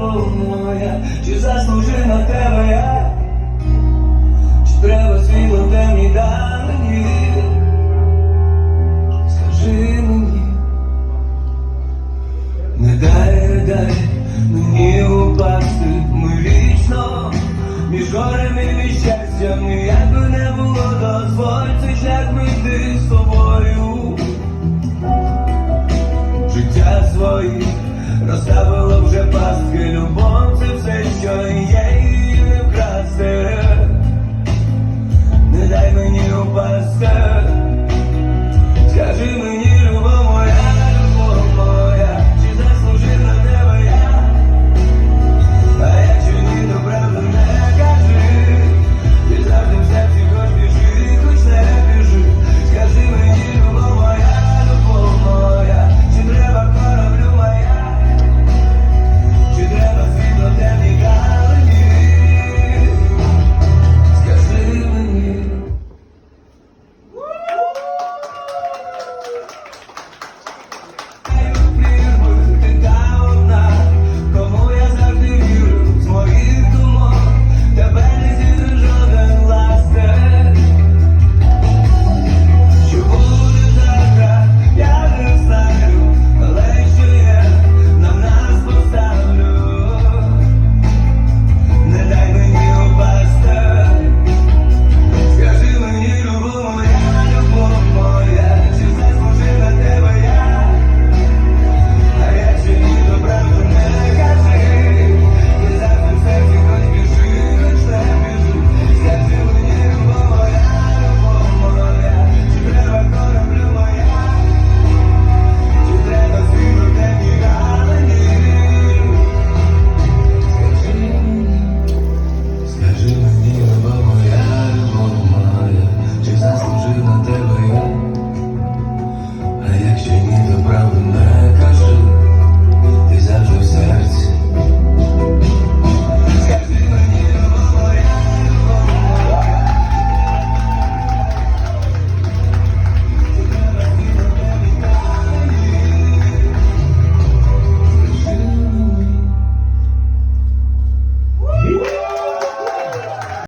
моя, чи заслужив на тебе я, чи треба світло темні дані? Скажи мені, не дай, дай мені упасти, ми вічно між горем і між щастям, як би не було, дозволь цей шлях ми Боже, пастки любов, це все, що є.